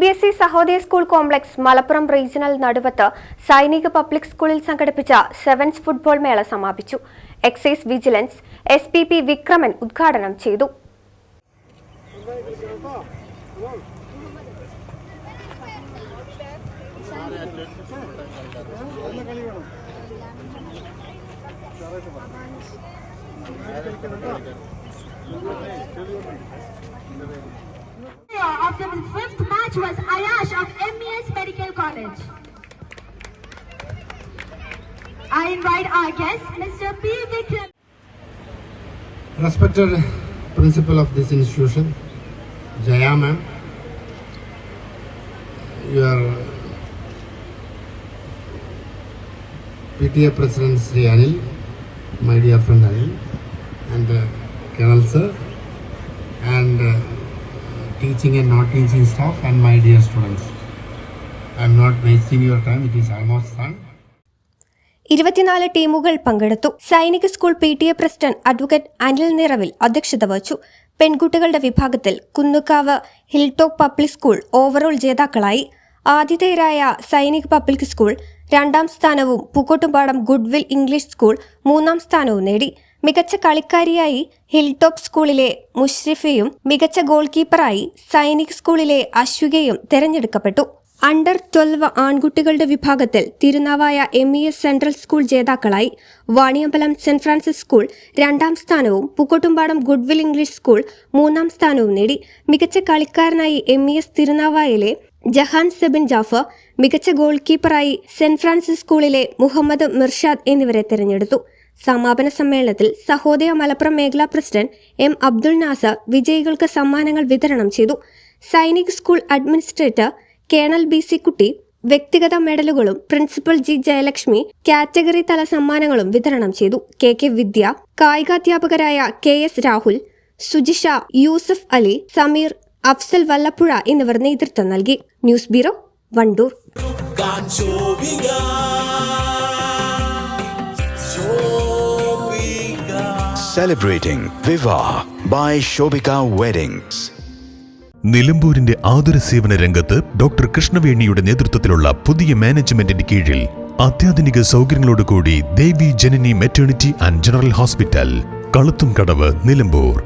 B S E Sahodaya school complex Malappuram regional Naduvath Sainik public സ്കൂളിൽ സംഘടിപ്പിച്ച sevens football മേള സമാപിച്ചു. Excise vigilance S P P Vikraman ഉദ്ഘാടനം ചെയ്തു. The fifth match was Ayash of MES Medical College. I invite our guest, Mr. P. Vikram. Respected principal of this institution, Jaya ma'am, your PTA President Sri Anil, my dear friend Anil, and uh, Colonel sir, and uh, teaching and not teaching staff, and my dear students. I am not wasting your time, it is almost done. ഇരുപത്തിനാല് ടീമുകൾ പങ്കെടുത്തു Sainik school P T A president advocate Anil നിറവിൽ അധ്യക്ഷത വഹിച്ചു പെൺകുട്ടികളുടെ വിഭാഗത്തിൽ Kunnukav hill top public school overall ജേതാക്കളായി ആതിഥേയരായ സൈനിക് പബ്ലിക് സ്കൂൾ രണ്ടാം സ്ഥാനവും പൂക്കോട്ടുംപാടം ഗുഡ്വിൽ ഇംഗ്ലീഷ് സ്കൂൾ മൂന്നാം സ്ഥാനവും നേടി. മികച്ച കളിക്കാരിയായി ഹിൽ ടോപ്പ് സ്കൂളിലെ മുഷ്രിഫയും മികച്ച ഗോൾ കീപ്പറായി സൈനിക് സ്കൂളിലെ അശ്വികയും തെരഞ്ഞെടുക്കപ്പെട്ടു. അണ്ടർ ട്വൽവ് ആൺകുട്ടികളുടെ വിഭാഗത്തിൽ Thirunavaya M E S central school ജേതാക്കളായി. വാണിയമ്പലം സെന്റ് ഫ്രാൻസിസ് സ്കൂൾ രണ്ടാം സ്ഥാനവും പൂക്കോട്ടുംപാടം ഗുഡ്വിൽ ഇംഗ്ലീഷ് സ്കൂൾ മൂന്നാം സ്ഥാനവും നേടി. മികച്ച കളിക്കാരനായി എം ഇ എസ് തിരുനാവായയിലെ ജഹാൻ സെബിൻ ജാഫർ മികച്ച ഗോൾ കീപ്പറായി സെന്റ് ഫ്രാൻസിസ് സ്കൂളിലെ മുഹമ്മദ് മിർഷാദ് എന്നിവരെ തിരഞ്ഞെടുത്തു. സമാപന സമ്മേളനത്തിൽ സഹോദയ മലപ്പുറം മേഖലാ പ്രസിഡന്റ് എം അബ്ദുൾ നാസർ വിജയികൾക്ക് സമ്മാനങ്ങൾ വിതരണം ചെയ്തു. Sainik school administrator colonel B C Kutty വ്യക്തിഗത മെഡലുകളും പ്രിൻസിപ്പൽ ജി ജയലക്ഷ്മി കാറ്റഗറി തല സമ്മാനങ്ങളും വിതരണം ചെയ്തു. കെ കെ വിദ്യ കായികാധ്യാപകരായ കെ എസ് രാഹുൽ സുജിഷ യൂസഫ് അലി സമീർ അഫ്സൽ വല്ലപ്പുഴ എന്നിവർ നേതൃത്വം നൽകി. News bureau Wandoor. Celebrating Viva by Shobika Weddings. നിലമ്പൂരിന്റെ ആതുര സേവന രംഗത്ത് ഡോക്ടർ കൃഷ്ണവേണിയുടെ നേതൃത്വത്തിലുള്ള പുതിയ മാനേജ്മെന്റിന്റെ കീഴിൽ അത്യാധുനിക സൗകര്യങ്ങളോടുകൂടി Devi Janani maternity and general hospital Kaluthum Kadavu Nilambur.